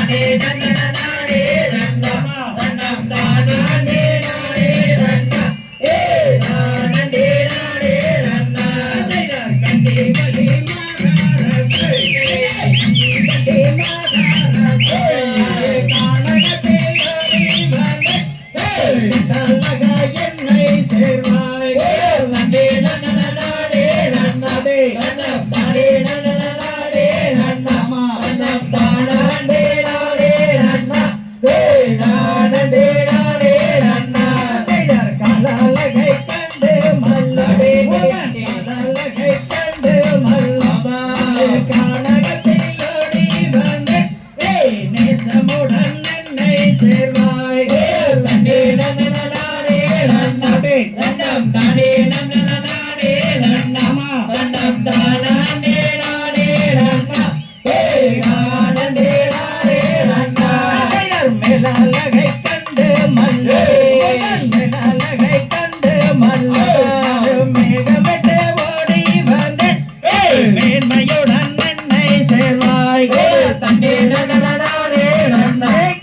నాడే జగడ నాడే. Sunday, Sunday, na na na na, Sunday, Sunday, na na na.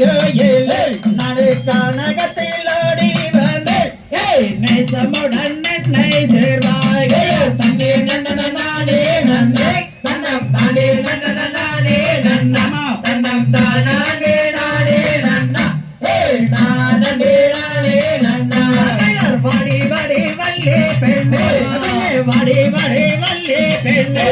நகையிலே நடு கனகத்தில் ஓடி வந்து நேசமுடன் நன்னை சேர்வாய் தண்ணே நன்னே நன்னை தன்னம் தானே நன்னே. நன்னமா தன்னம் தானே நானே நன்னா. ஏ நானே நானே நன்னா. வடி வடி வல்லே பெண்ணே. வடி வடி வல்லே பெண்ணே.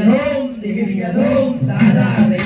Om Divya Om Dada